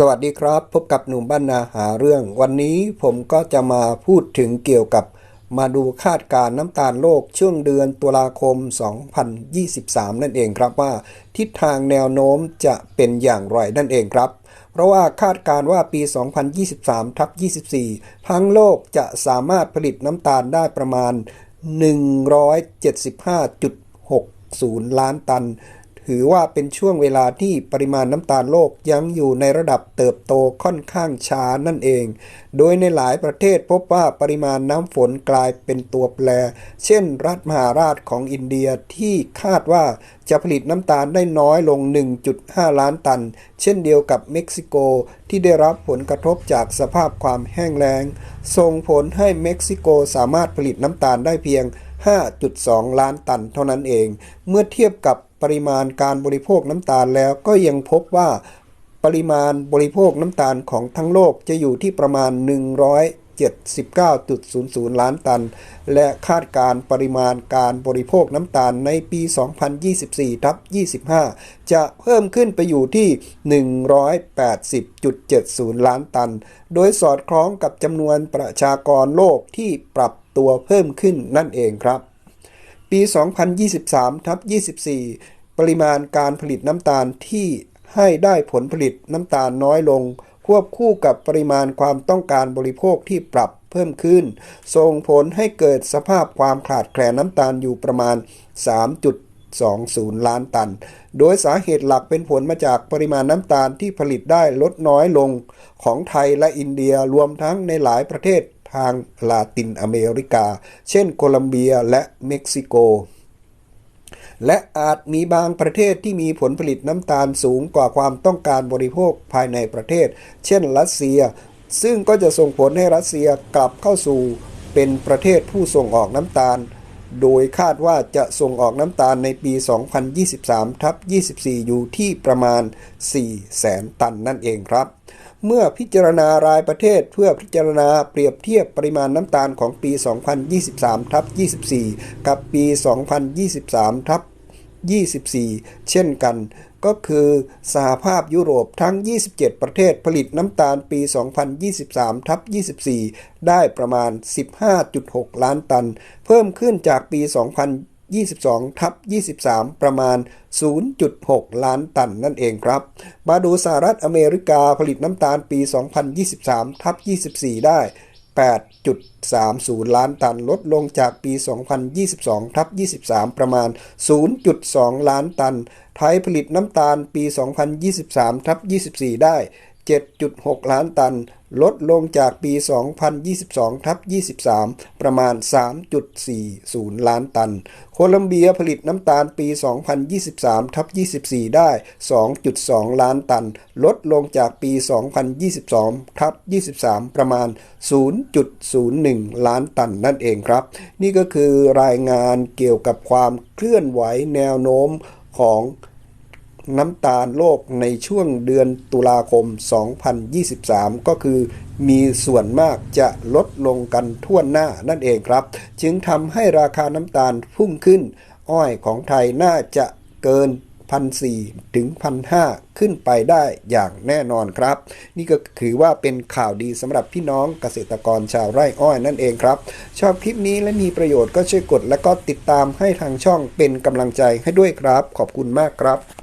สวัสดีครับ พบกับหนุ่มบ้านนาหาเรื่อง วันนี้ผมก็จะมาพูดถึงเกี่ยวกับ มาดูคาดการณ์น้ำตาลโลกช่วงเดือนตุลาคม 2023 นั่นเองครับว่า ทิศทางแนวโน้มจะเป็นอย่างไรนั่นเองครับ เพราะว่าคาดการณ์ว่าปี 2023ทับ24 ทั้งโลกจะสามารถผลิตน้ำตาลได้ประมาณ 175.60 ล้านตัน ถือว่าเป็นช่วงเวลาที่ปริมาณน้ำตาลโลกยังอยู่ในระดับเติบโตค่อนข้างช้านั่นเอง โดยในหลายประเทศพบว่าปริมาณน้ำฝนกลายเป็นตัวแปร เช่น รัฐมหาราชของอินเดียที่คาดว่าจะผลิตน้ำตาลได้น้อยลง 1.5 ล้านตัน เช่นเดียวกับเม็กซิโกที่ได้รับผลกระทบจากสภาพความแห้งแล้ง ส่งผลให้เม็กซิโกสามารถผลิตน้ำตาลได้เพียง5.2 ล้านตันเท่านั้นเอง เมื่อเทียบกับ ปริมาณการบริโภคน้ำตาลแล้วก็ยังพบว่าปริมาณบริโภคน้ำตาลของทั้งโลกจะอยู่ที่ประมาณ 179.00 ล้านตัน และคาดการปริมาณการบริโภคน้ำตาลในปี 2024ทับ25 จะเพิ่มขึ้นไปอยู่ที่ 180.70 ล้านตัน โดยสอดคล้องกับจำนวนประชากรโลกที่ปรับตัวเพิ่มขึ้นนั่นเองครับ ปี 2023ทับ24 ปริมาณการผลิตน้ำตาลที่ให้ได้ผลผลิตน้ำตาลน้อยลง ควบคู่กับปริมาณความต้องการบริโภคที่ปรับเพิ่มขึ้น ส่งผลให้เกิดสภาพความขาดแคลนน้ำตาลอยู่ประมาณ 3.20 ล้านตัน โดยสาเหตุหลักเป็นผลมาจากปริมาณน้ำตาลที่ผลิตได้ลดน้อยลงของไทยและอินเดียรวมทั้งในหลายประเทศ ทางลาตินอเมริกา เช่นโคลัมเบียและเม็กซิโก และอาจมีบางประเทศที่มีผลผลิตน้ำตาลสูงกว่าความต้องการบริโภคภายในประเทศ เช่นรัสเซีย ซึ่งก็จะส่งผลให้รัสเซียกลับเข้าสู่เป็นประเทศผู้ส่งออกน้ำตาล โดยคาดว่าจะส่งออกน้ำตาลในปี 2023ทับ24 อยู่ที่ประมาณ4แสนตันนั่นเองครับ เมื่อพิจารณารายประเทศเพื่อพิจารณาเปรียบเทียบปริมาณน้ำตาลของปี 2023ทับ24 กับปี 2023ทับ24 เช่นกัน ก็คือสหภาพยุโรปทั้ง 27 ประเทศผลิตน้ำตาลปี 2023ทับ24 ได้ประมาณ 15.6 ล้านตัน เพิ่มขึ้นจากปี 2022 22ทับ23 ประมาณ 0.6 ล้านตันนั่นเองครับ มาดูสหรัฐอเมริกาผลิตน้ำตาลปี 2023ทับ24 ได้ 8.30 ล้านตันลดลงจากปี 2022ทับ23 ประมาณ 0.2 ล้านตัน ไทยผลิตน้ำตาลปี 2023ทับ24 ได้ 7.6 ล้านตัน ลดลงจากปี 2022ทับ23 ประมาณ 3.40 ล้านตัน โคลัมเบียผลิตน้ำตาลปี 2023ทับ24 ได้ 2.2 ล้านตัน ลดลงจากปี 2022ทับ23 ประมาณ 0.01 ล้านตันนั่นเองครับ นี่ก็คือรายงานเกี่ยวกับความเคลื่อนไหวแนวโน้มของ น้ำตาลโลกในช่วงเดือนตุลาคม 2023 ก็คือมีส่วนมากจะลดลงกันทั่วหน้านั่นเองครับ จึงทำให้ราคาน้ำตาลพุ่งขึ้น อ้อยของไทยน่าจะเกินพันสี่ถึงพันห้าขึ้นไปได้อย่างแน่นอนครับ นี่ก็ถือว่าเป็นข่าวดีสำหรับพี่น้องเกษตรกรชาวไร่อ้อยนั่นเองครับ ชอบคลิปนี้และมีประโยชน์ก็ช่วยกดและก็ติดตามให้ทางช่องเป็นกำลังใจให้ด้วยครับ ขอบคุณมากครับ